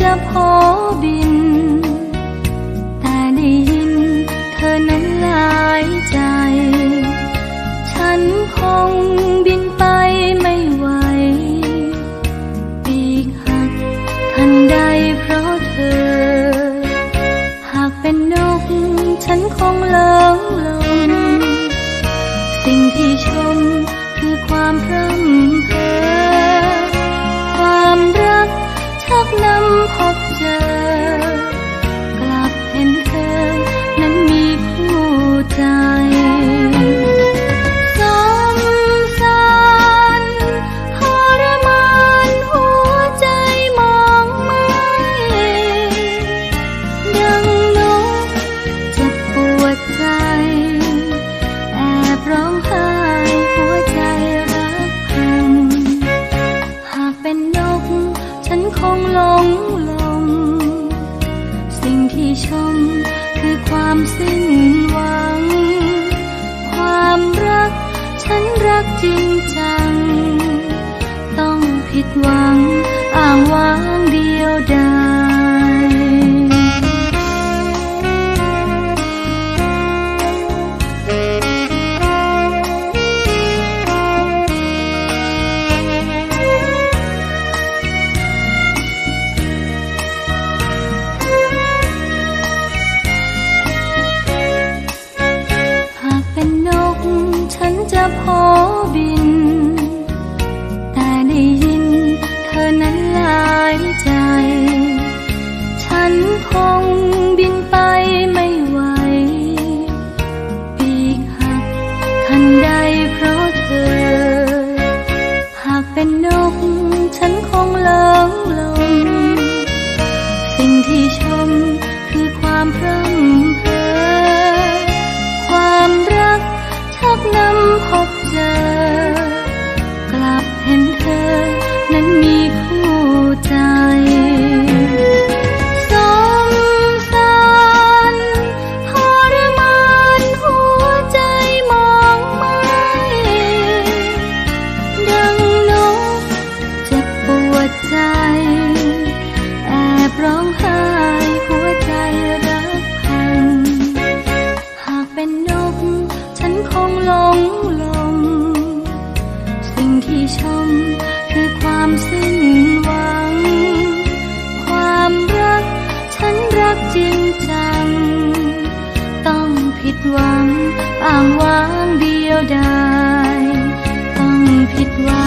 จะพอบิน แต่ได้ยินเธอนั้นลายใจ ฉันคงบินไปไม่ไหว ปีกหักทันใดเพราะเธอ หากเป็นนกฉันคงเลิงลมสิ่งที่ชมคือความพร่ำ 在。 ฉันรักจริงจัง ต้องผิดหวังอ้าง พอบิน แต่ได้ยินเธอนั้นหลายใจ ฉันคงบินไปไม่ไหว ปีกหักทันใดเพราะเธอ หากเป็นนกางวางเดียวดายต้องผิดหวัง